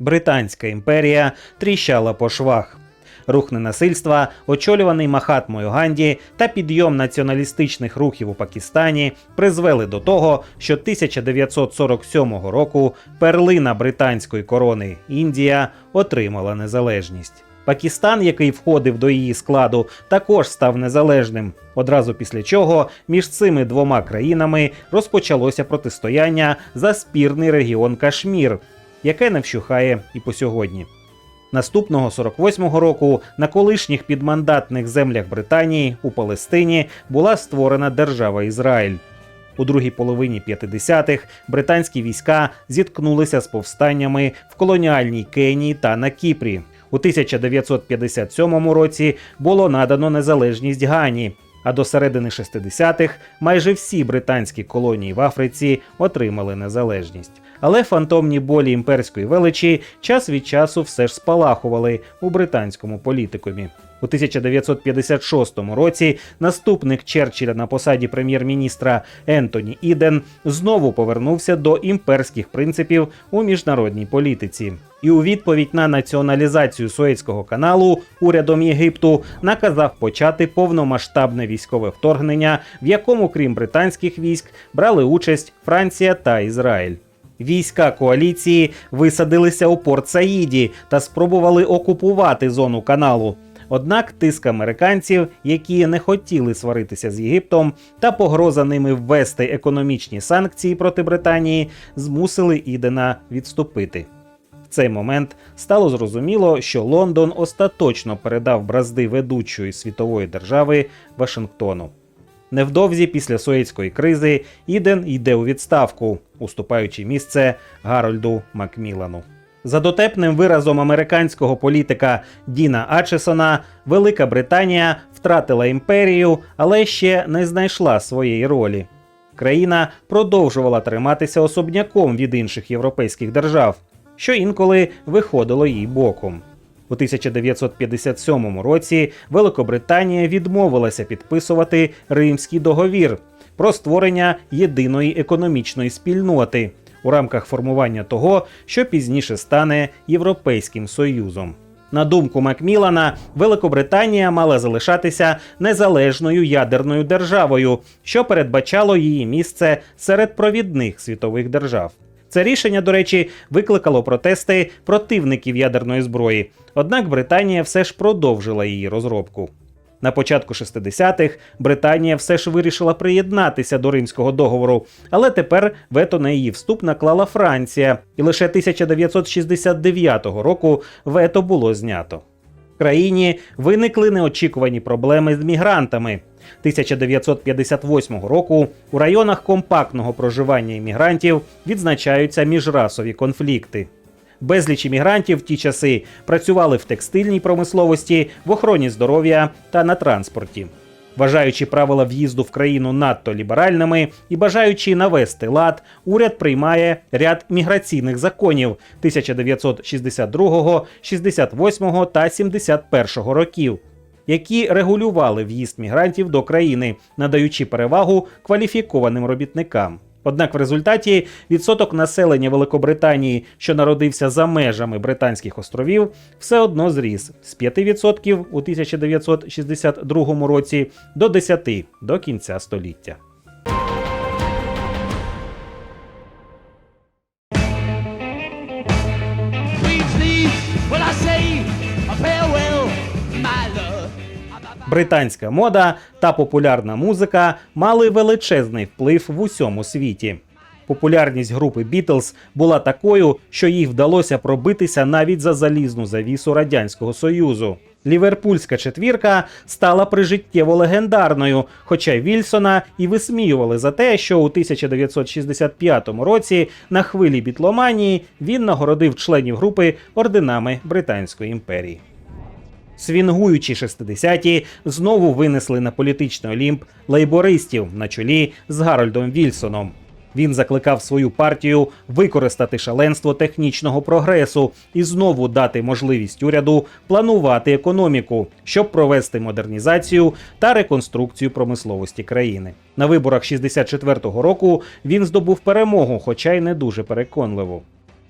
Британська імперія тріщала по швах. Рух ненасильства, очолюваний Махатмою Ганді та підйом націоналістичних рухів у Пакистані призвели до того, що 1947 року перлина британської корони Індія отримала незалежність. Пакистан, який входив до її складу, також став незалежним. Одразу після чого між цими двома країнами розпочалося протистояння за спірний регіон Кашмір, яке не вщухає і по сьогодні. Наступного 48-го року на колишніх підмандатних землях Британії у Палестині була створена держава Ізраїль. У другій половині 50-х британські війська зіткнулися з повстаннями в колоніальній Кенії та на Кіпрі. У 1957 році було надано незалежність Гані, а до середини 60-х майже всі британські колонії в Африці отримали незалежність. Але фантомні болі імперської величі час від часу все ж спалахували у британському політикумі. У 1956 році наступник Черчилля на посаді прем'єр-міністра Ентоні Іден знову повернувся до імперських принципів у міжнародній політиці. І у відповідь на націоналізацію Суецького каналу урядом Єгипту наказав почати повномасштабне військове вторгнення, в якому, крім британських військ, брали участь Франція та Ізраїль. Війська коаліції висадилися у Порт Саїді та спробували окупувати зону каналу. Однак тиск американців, які не хотіли сваритися з Єгиптом, та погроза ними ввести економічні санкції проти Британії, змусили Ідена відступити. В цей момент стало зрозуміло, що Лондон остаточно передав бразди ведучої світової держави Вашингтону. Невдовзі після Суецької кризи Іден йде у відставку, уступаючи місце Гарольду Макмілану. За дотепним виразом американського політика Діна Ачесона, Велика Британія втратила імперію, але ще не знайшла своєї ролі. Країна продовжувала триматися особняком від інших європейських держав, що інколи виходило їй боком. У 1957 році Великобританія відмовилася підписувати Римський договір про створення єдиної економічної спільноти у рамках формування того, що пізніше стане Європейським Союзом. На думку Макмілана, Великобританія мала залишатися незалежною ядерною державою, що передбачало її місце серед провідних світових держав. Це рішення, до речі, викликало протести противників ядерної зброї. Однак Британія все ж продовжила її розробку. На початку 60-х Британія все ж вирішила приєднатися до Римського договору, але тепер вето на її вступ наклала Франція, і лише 1969 року вето було знято. В країні виникли неочікувані проблеми з мігрантами. 1958 року у районах компактного проживання іммігрантів відзначаються міжрасові конфлікти. Безліч іммігрантів в ті часи працювали в текстильній промисловості, в охороні здоров'я та на транспорті. Вважаючи правила в'їзду в країну надто ліберальними і бажаючи навести лад, уряд приймає ряд міграційних законів 1962, 68 та 71 років, які регулювали в'їзд мігрантів до країни, надаючи перевагу кваліфікованим робітникам. Однак в результаті відсоток населення Великобританії, що народився за межами Британських островів, все одно зріс з 5% у 1962 році до 10% до кінця століття. Британська мода та популярна музика мали величезний вплив в усьому світі. Популярність групи Бітлз була такою, що їй вдалося пробитися навіть за залізну завісу Радянського Союзу. Ліверпульська четвірка стала прижиттєво легендарною, хоча Вільсона і висміювали за те, що у 1965 році на хвилі бітломанії він нагородив членів групи орденами Британської імперії. Свінгуючі 60-ті знову винесли на політичний олімп лейбористів на чолі з Гарольдом Вільсоном. Він закликав свою партію використати шаленство технічного прогресу і знову дати можливість уряду планувати економіку, щоб провести модернізацію та реконструкцію промисловості країни. На виборах 64-го року він здобув перемогу, хоча й не дуже переконливо.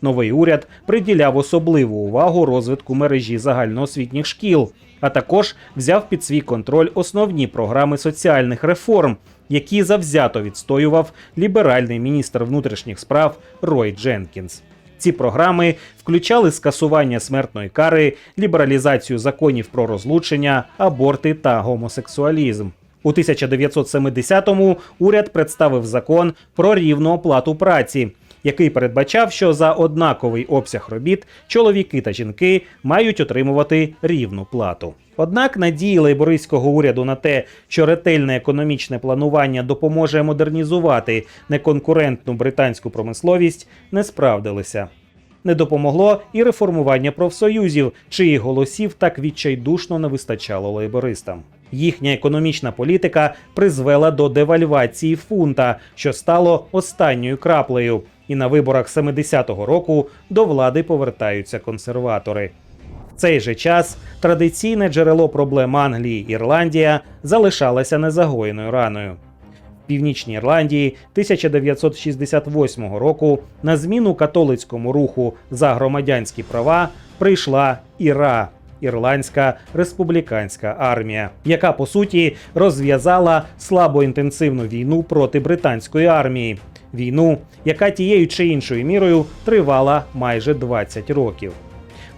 Новий уряд приділяв особливу увагу розвитку мережі загальноосвітніх шкіл, а також взяв під свій контроль основні програми соціальних реформ, які завзято відстоював ліберальний міністр внутрішніх справ Рой Дженкінс. Ці програми включали скасування смертної кари, лібералізацію законів про розлучення, аборти та гомосексуалізм. У 1970-му уряд представив закон про рівну оплату праці, який передбачав, що за однаковий обсяг робіт чоловіки та жінки мають отримувати рівну плату. Однак надії лейбористського уряду на те, що ретельне економічне планування допоможе модернізувати неконкурентну британську промисловість, не справдилися. Не допомогло і реформування профсоюзів, чиїх голосів так відчайдушно не вистачало лейбористам. Їхня економічна політика призвела до девальвації фунта, що стало останньою краплею. І на виборах 70-го року до влади повертаються консерватори. В цей же час традиційне джерело проблем Англії Ірландія залишалося незагоєною раною. В Північній Ірландії 1968 року на зміну католицькому руху за громадянські права прийшла Іра. Ірландська республіканська армія, яка по суті розв'язала слабоінтенсивну війну проти британської армії, війну, яка тією чи іншою мірою тривала майже 20 років.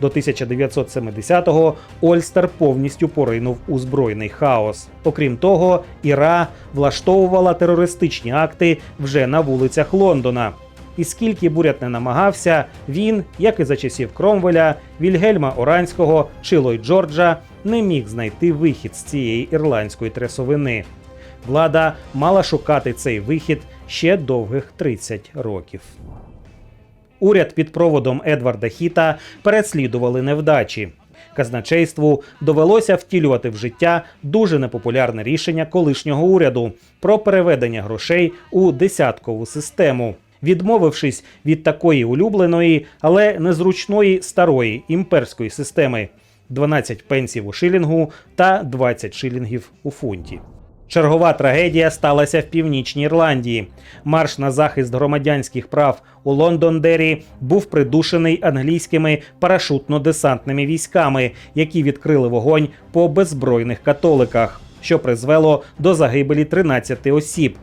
До 1970-го Ольстер повністю поринув у збройний хаос. Окрім того, Іра влаштовувала терористичні акти вже на вулицях Лондона. І скільки б уряд не намагався, він, як і за часів Кромвеля, Вільгельма Оранського чи Ллойд Джорджа, не міг знайти вихід з цієї ірландської трясовини. Влада мала шукати цей вихід ще довгих 30 років. Уряд під проводом Едварда Хіта переслідували невдачі. Казначейству довелося втілювати в життя дуже непопулярне рішення колишнього уряду про переведення грошей у десяткову систему, відмовившись від такої улюбленої, але незручної старої імперської системи 12 пенсів у шилінгу та 20 шилінгів у фунті. Чергова трагедія сталася в північній Ірландії. Марш на захист громадянських прав у Лондондері був придушений англійськими парашутно-десантними військами, які відкрили вогонь по беззбройних католиках, що призвело до загибелі 13 осіб.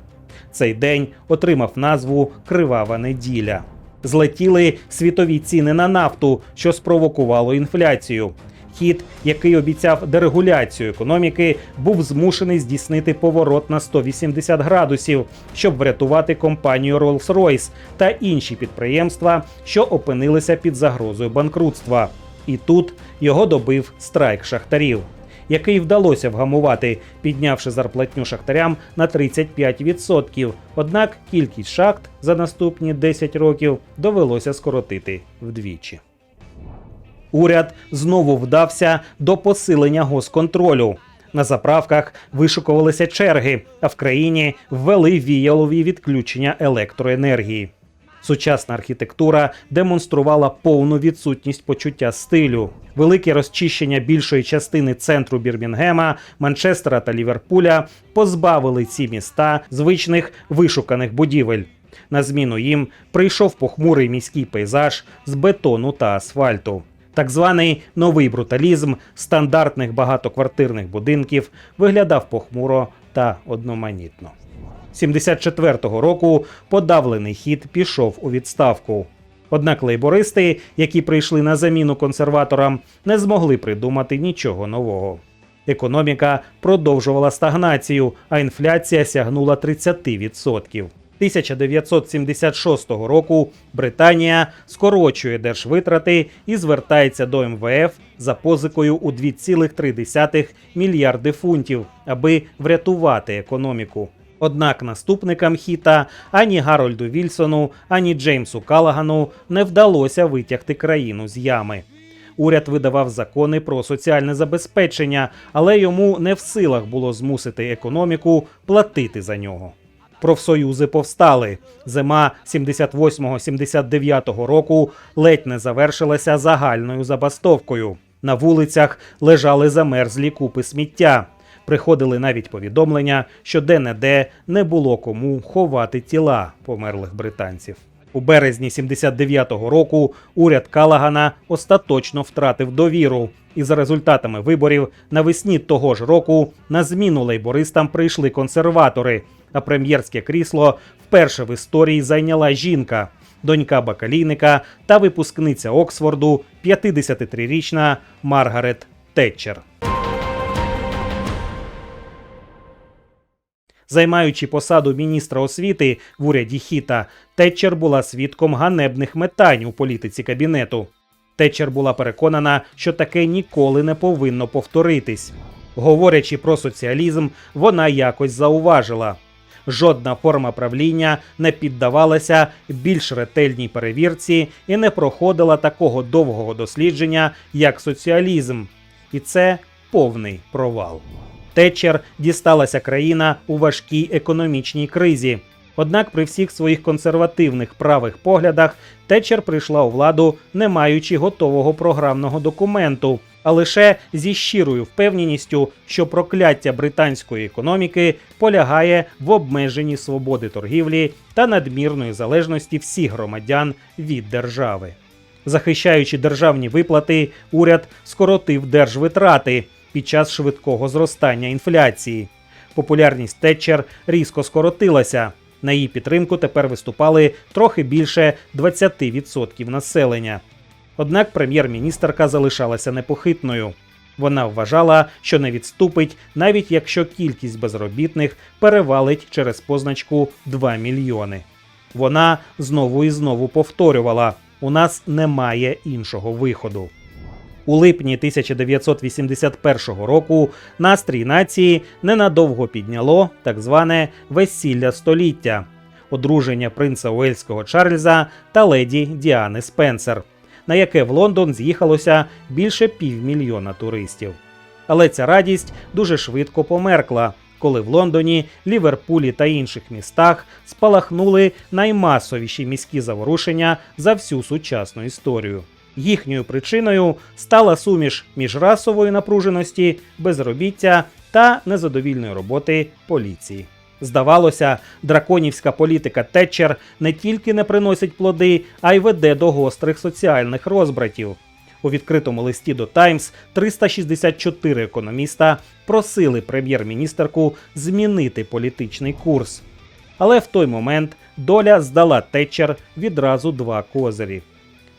Цей день отримав назву Кривава неділя. Злетіли світові ціни на нафту, що спровокувало інфляцію. Хід, який обіцяв дерегуляцію економіки, був змушений здійснити поворот на 180 градусів, щоб врятувати компанію Rolls-Royce та інші підприємства, що опинилися під загрозою банкрутства. І тут його добив страйк шахтарів, який вдалося вгамувати, піднявши зарплатню шахтарям на 35%. Однак кількість шахт за наступні 10 років довелося скоротити вдвічі. Уряд знову вдався до посилення госконтролю. На заправках вишукувалися черги, а в країні ввели віялові відключення електроенергії. Сучасна архітектура демонструвала повну відсутність почуття стилю. Велике розчищення більшої частини центру Бірмінгема, Манчестера та Ліверпуля позбавили ці міста звичних вишуканих будівель. На зміну їм прийшов похмурий міський пейзаж з бетону та асфальту. Так званий новий бруталізм стандартних багатоквартирних будинків виглядав похмуро та одноманітно. 74-го року подавлений хід пішов у відставку. Однак лейбористи, які прийшли на заміну консерваторам, не змогли придумати нічого нового. Економіка продовжувала стагнацію, а інфляція сягнула 30%. 1976 року Британія скорочує держвитрати і звертається до МВФ за позикою у 2,3 мільярди фунтів, аби врятувати економіку. Однак наступникам хіта ані Гарольду Вільсону, ані Джеймсу Калагану не вдалося витягти країну з ями. Уряд видавав закони про соціальне забезпечення, але йому не в силах було змусити економіку платити за нього. Профсоюзи повстали. Зима 78-79 року ледь не завершилася загальною забастовкою. На вулицях лежали замерзлі купи сміття. Приходили навіть повідомлення, що де-не-де не було кому ховати тіла померлих британців. У березні 79-го року уряд Калагана остаточно втратив довіру, і за результатами виборів навесні того ж року на зміну лейбористам прийшли консерватори, а прем'єрське крісло вперше в історії зайняла жінка, донька бакалійника та випускниця Оксфорду, 53-річна Маргарет Тетчер. Займаючи посаду міністра освіти в уряді Хіта, Тетчер була свідком ганебних метань у політиці кабінету. Тетчер була переконана, що таке ніколи не повинно повторитись. Говорячи про соціалізм, вона якось зауважила. Жодна форма правління не піддавалася більш ретельній перевірці і не проходила такого довгого дослідження, як соціалізм. І це повний провал. Тетчер дісталася країна у важкій економічній кризі. Однак при всіх своїх консервативних правих поглядах Тетчер прийшла у владу, не маючи готового програмного документу, а лише зі щирою впевненістю, що прокляття британської економіки полягає в обмеженні свободи торгівлі та надмірної залежності всіх громадян від держави. Захищаючи державні виплати, уряд скоротив держвитрати під час швидкого зростання інфляції. Популярність Тетчер різко скоротилася. На її підтримку тепер виступали трохи більше 20% населення. Однак прем'єр-міністерка залишалася непохитною. Вона вважала, що не відступить, навіть якщо кількість безробітних перевалить через позначку 2 мільйони. Вона знову і знову повторювала: у нас немає іншого виходу. У липні 1981 року настрій нації ненадовго підняло так зване весілля століття одруження принца Уельського Чарльза та леді Діани Спенсер, на яке в Лондон з'їхалося більше півмільйона туристів. Але ця радість дуже швидко померкла, коли в Лондоні, Ліверпулі та інших містах спалахнули наймасовіші міські заворушення за всю сучасну історію. Їхньою причиною стала суміш міжрасової напруженості, безробіття та незадовільної роботи поліції. Здавалося, драконівська політика Тетчер не тільки не приносить плоди, а й веде до гострих соціальних розбратів. У відкритому листі до Таймс 364 економіста просили прем'єр-міністерку змінити політичний курс. Але в той момент доля здала Тетчер відразу два козирі.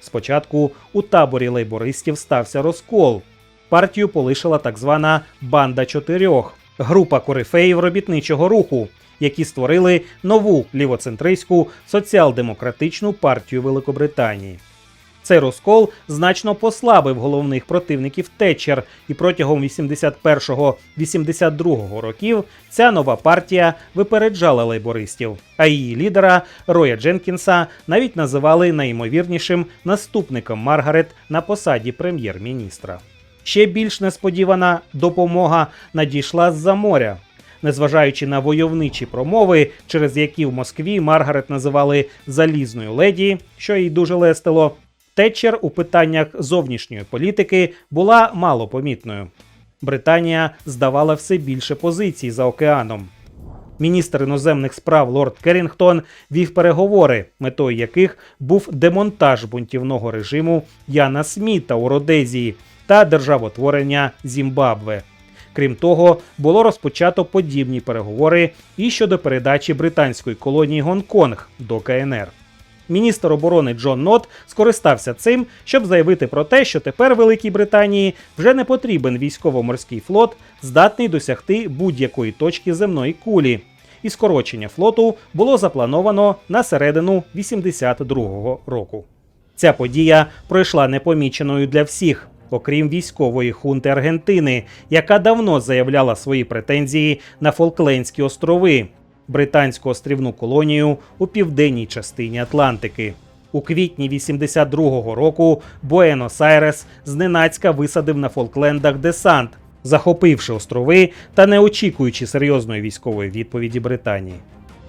Спочатку у таборі лейбористів стався розкол. Партію полишила так звана банда чотирьох група корифеїв робітничого руху, які створили нову лівоцентристську соціал-демократичну партію Великобританії. Цей розкол значно послабив головних противників Тетчер, і протягом 81-82 років ця нова партія випереджала лейбористів, а її лідера Роя Дженкінса навіть називали найімовірнішим наступником Маргарет на посаді прем'єр-міністра. Ще більш несподівана допомога надійшла з-за моря. Незважаючи на войовничі промови, через які в Москві Маргарет називали залізною леді, що їй дуже лестило, Тетчер у питаннях зовнішньої політики була малопомітною. Британія здавала все більше позицій за океаном. Міністр іноземних справ лорд Керрінгтон вів переговори, метою яких був демонтаж бунтівного режиму Яна Сміта у Родезії та державотворення Зімбабве. Крім того, було розпочато подібні переговори і щодо передачі британської колонії Гонконг до КНР. Міністр оборони Джон Нот скористався цим, щоб заявити про те, що тепер Великій Британії вже не потрібен військово-морський флот, здатний досягти будь-якої точки земної кулі. І скорочення флоту було заплановано на середину 82-го року. Ця подія пройшла непоміченою для всіх, окрім військової хунти Аргентини, яка давно заявляла свої претензії на Фолклендські острови, британську острівну колонію у південній частині Атлантики. У квітні 82-го року Буенос-Айрес зненацька висадив на Фолклендах десант, захопивши острови та не очікуючи серйозної військової відповіді Британії.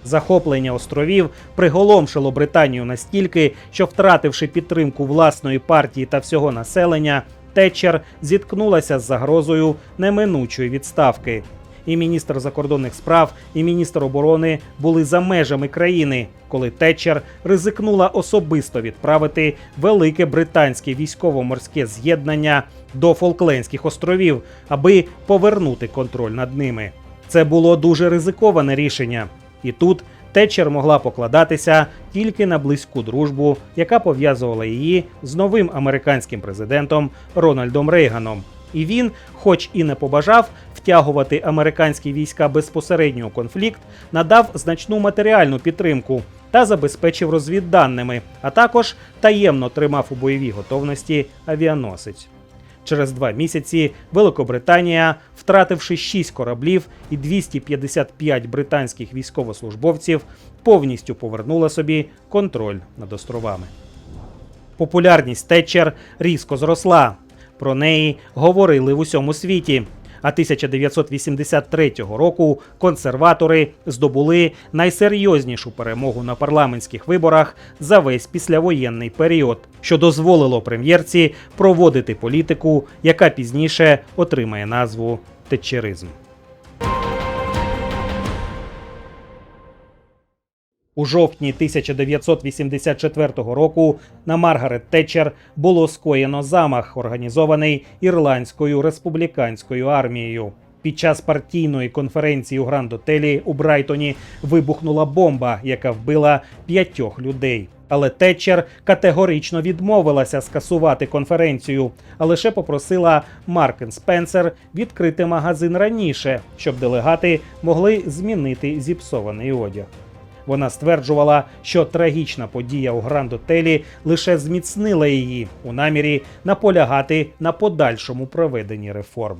Захоплення островів приголомшило Британію настільки, що, втративши підтримку власної партії та всього населення, Тетчер зіткнулася з загрозою неминучої відставки. і міністр закордонних справ, і міністр оборони були за межами країни, коли Тетчер ризикнула особисто відправити велике британське військово-морське з'єднання до Фолклендських островів, аби повернути контроль над ними. Це було дуже ризиковане рішення, і тут Тетчер могла покладатися тільки на близьку дружбу, яка пов'язувала її з новим американським президентом Рональдом Рейганом. І він, хоч і не побажав втягувати американські війська безпосередньо у конфлікт, надав значну матеріальну підтримку та забезпечив розвідданими, а також таємно тримав у бойовій готовності авіаносець. Через два місяці Великобританія, втративши 6 кораблів і 255 британських військовослужбовців, повністю повернула собі контроль над островами. Популярність Тетчер різко зросла. Про неї говорили в усьому світі. А 1983 року консерватори здобули найсерйознішу перемогу на парламентських виборах за весь післявоєнний період, що дозволило прем'єрці проводити політику, яка пізніше отримає назву тетчеризм. У жовтні 1984 року на Маргарет Тетчер було скоєно замах, організований ірландською республіканською армією. Під час партійної конференції у Гранд-Отелі у Брайтоні вибухнула бомба, яка вбила п'ятьох людей. Але Тетчер категорично відмовилася скасувати конференцію, а лише попросила Маркен Спенсер відкрити магазин раніше, щоб делегати могли змінити зіпсований одяг. Вона стверджувала, що трагічна подія у Гранд-Отелі лише зміцнила її у намірі наполягати на подальшому проведенні реформ.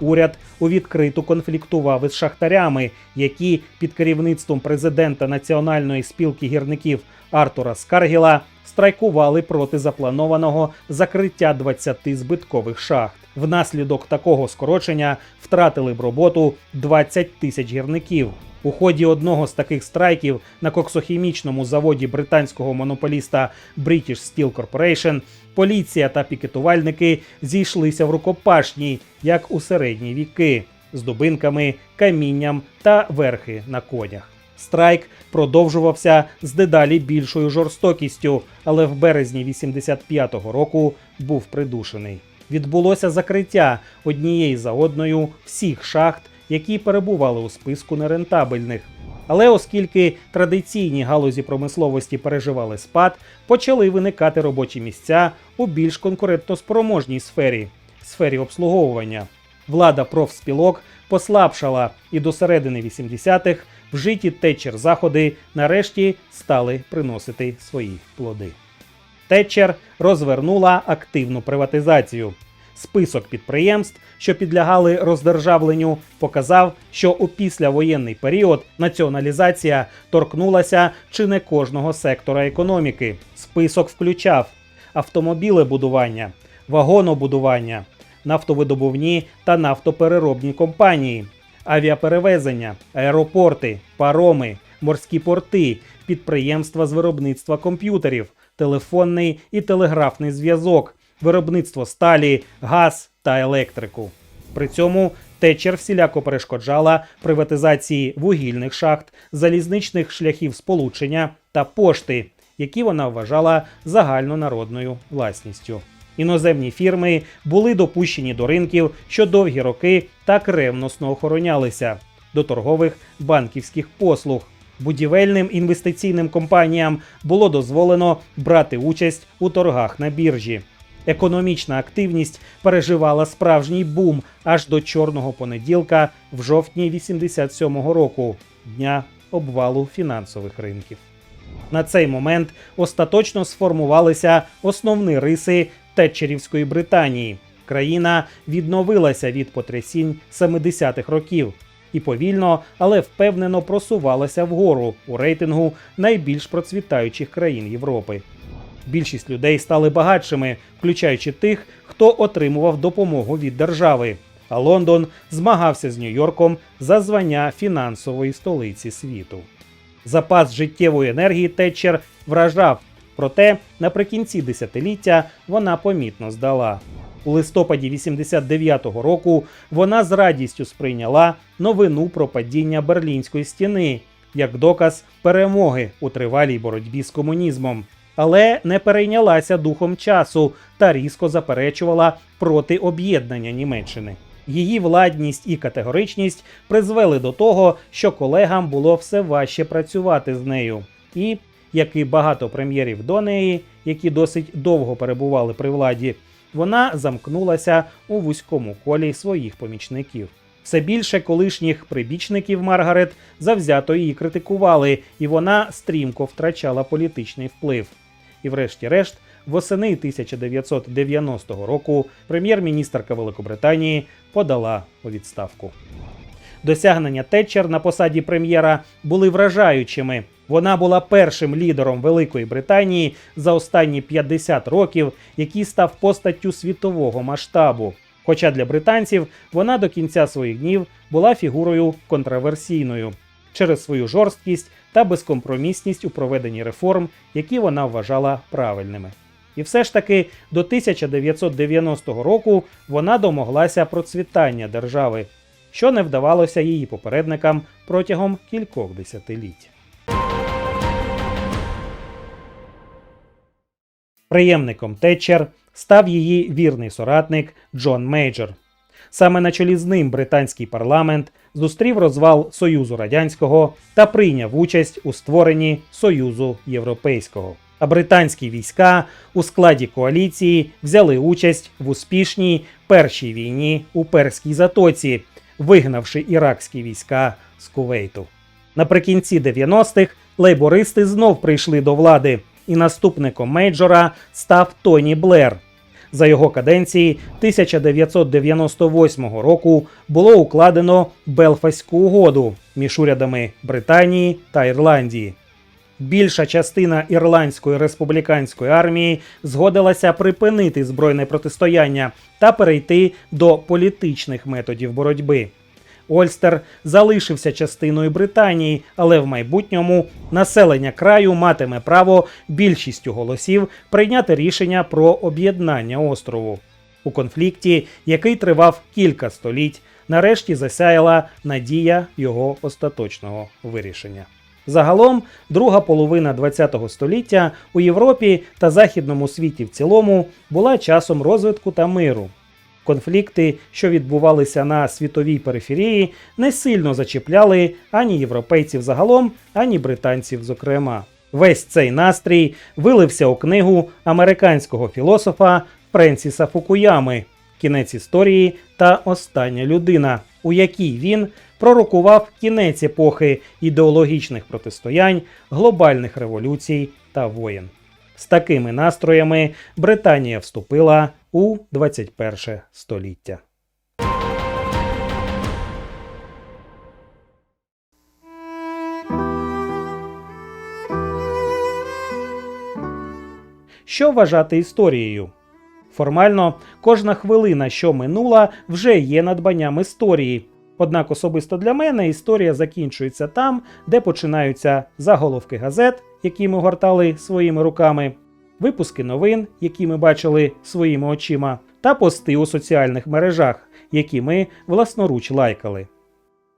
Уряд у відкриту конфліктував із шахтарями, які під керівництвом президента Національної спілки гірників Артура Скаргіла страйкували проти запланованого закриття 20 збиткових шахт. Внаслідок такого скорочення втратили б роботу 20 тисяч гірників. У ході одного з таких страйків на коксохімічному заводі британського монополіста British Steel Corporation поліція та пікетувальники зійшлися в рукопашній, як у середні віки, з дубинками, камінням та верхи на конях. Страйк продовжувався з дедалі більшою жорстокістю, але в березні 85-го року був придушений. Відбулося закриття однієї за одною всіх шахт, які перебували у списку нерентабельних. Але оскільки традиційні галузі промисловості переживали спад, почали виникати робочі місця у більш конкурентоспроможній сфері сфері обслуговування. Влада профспілок послабшала, і до середини 80-х вжиті Тетчер заходи нарешті стали приносити свої плоди. Тетчер розвернула активну приватизацію. Список підприємств, що підлягали роздержавленню, показав, що у післявоєнний період націоналізація торкнулася чи не кожного сектора економіки. Список включав автомобілебудування, вагонобудування, нафтовидобувні та нафтопереробні компанії, авіаперевезення, аеропорти, пароми, морські порти, підприємства з виробництва комп'ютерів, телефонний і телеграфний зв'язок, виробництво сталі, газ та електрику. При цьому Тетчер всіляко перешкоджала приватизації вугільних шахт, залізничних шляхів сполучення та пошти, які вона вважала загальнонародною власністю. Іноземні фірми були допущені до ринків, що довгі роки так ревносно охоронялися до торгових банківських послуг. Будівельним інвестиційним компаніям було дозволено брати участь у торгах на біржі. Економічна активність переживала справжній бум аж до чорного понеділка в жовтні 87-го року, дня обвалу фінансових ринків. На цей момент остаточно сформувалися основні риси Тетчерівської Британії. Країна відновилася від потрясінь 70-х років і повільно, але впевнено просувалася вгору у рейтингу найбільш процвітаючих країн Європи. Більшість людей стали багатшими, включаючи тих, хто отримував допомогу від держави. А Лондон змагався з Нью-Йорком за звання фінансової столиці світу. Запас життєвої енергії Тетчер вражав, проте наприкінці десятиліття вона помітно здала. У листопаді 89-го року вона з радістю сприйняла новину про падіння Берлінської стіни як доказ перемоги у тривалій боротьбі з комунізмом, але не перейнялася духом часу та різко заперечувала проти об'єднання Німеччини. Її владність і категоричність призвели до того, що колегам було все важче працювати з нею. І, як і багато прем'єрів до неї, які досить довго перебували при владі, вона замкнулася у вузькому колі своїх помічників. Все більше колишніх прибічників Маргарет завзято її критикували, і вона стрімко втрачала політичний вплив. І, врешті-решт, восени 1990 року прем'єр-міністерка Великобританії подала у відставку. Досягнення Тетчер на посаді прем'єра були вражаючими. Вона була першим лідером Великої Британії за останні 50 років, який став постаттю світового масштабу. Хоча для британців вона до кінця своїх днів була фігурою контроверсійною через свою жорсткість та безкомпромісність у проведенні реформ, які вона вважала правильними. І все ж таки до 1990 року вона домоглася процвітання держави, що не вдавалося її попередникам протягом кількох десятиліть. Приємником Тетчер став її вірний соратник Джон Мейджор. Саме на чолі з ним британський парламент зустрів розвал Союзу Радянського та прийняв участь у створенні Союзу Європейського. А британські війська у складі коаліції взяли участь в успішній першій війні у Перській затоці, вигнавши іракські війська з Кувейту. Наприкінці 90-х лейбористи знов прийшли до влади, і наступником Мейджора став Тоні Блер. За його каденції 1998 року було укладено Белфаську угоду між урядами Британії та Ірландії. Більша частина ірландської республіканської армії згодилася припинити збройне протистояння та перейти до політичних методів боротьби. Ольстер залишився частиною Британії, але в майбутньому населення краю матиме право більшістю голосів прийняти рішення про об'єднання острову. У конфлікті, який тривав кілька століть, нарешті засяяла надія його остаточного вирішення. Загалом, друга половина ХХ століття у Європі та західному світі в цілому була часом розвитку та миру. Конфлікти, що відбувалися на світовій периферії, не сильно зачіпляли ані європейців загалом, ані британців зокрема. Весь цей настрій вилився у книгу американського філософа Френсіса Фукуями Кінець історії та остання людина, у якій він пророкував кінець епохи ідеологічних протистоянь, глобальних революцій та воєн. З такими настроями Британія вступила у 21 століття. Що вважати історією? Формально, кожна хвилина, що минула, вже є надбанням історії. Однак особисто для мене історія закінчується там, де починаються заголовки газет, які ми гортали своїми руками, випуски новин, які ми бачили своїми очима, та пости у соціальних мережах, які ми власноруч лайкали.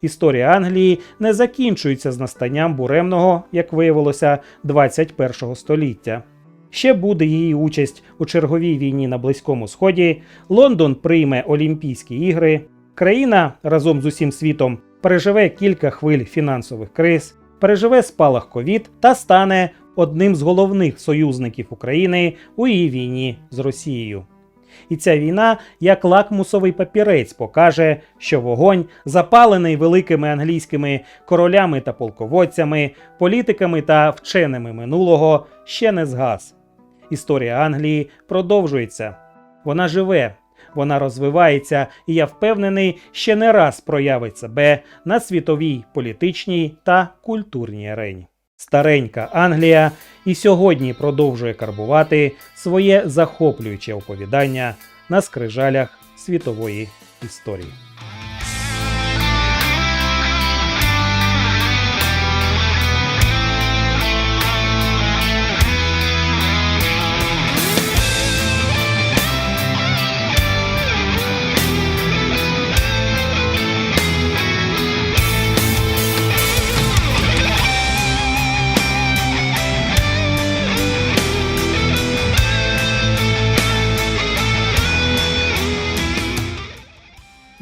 Історія Англії не закінчується з настанням буремного, як виявилося, 21 століття. Ще буде її участь у черговій війні на Близькому Сході. Лондон прийме Олімпійські ігри. Країна разом з усім світом переживе кілька хвиль фінансових криз, переживе спалах ковід та стане одним з головних союзників України у її війні з Росією. І ця війна, як лакмусовий папірець, покаже, що вогонь, запалений великими англійськими королями та полководцями, політиками та вченими минулого, ще не згас. Історія Англії продовжується. Вона живе, вона розвивається, і я впевнений, ще не раз проявить себе на світовій політичній та культурній арені. Старенька Англія і сьогодні продовжує карбувати своє захоплююче оповідання на скрижалях світової історії.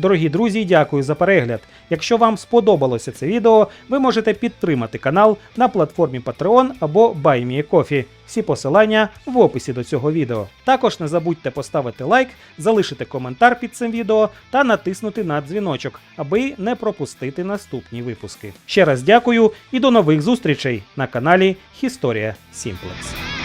Дорогі друзі, дякую за перегляд. Якщо вам сподобалося це відео, ви можете підтримати канал на платформі Patreon або BuyMeACoffee. Всі посилання в описі до цього відео. Також не забудьте поставити лайк, залишити коментар під цим відео та натиснути на дзвіночок, аби не пропустити наступні випуски. Ще раз дякую і до нових зустрічей на каналі Historia Simplex.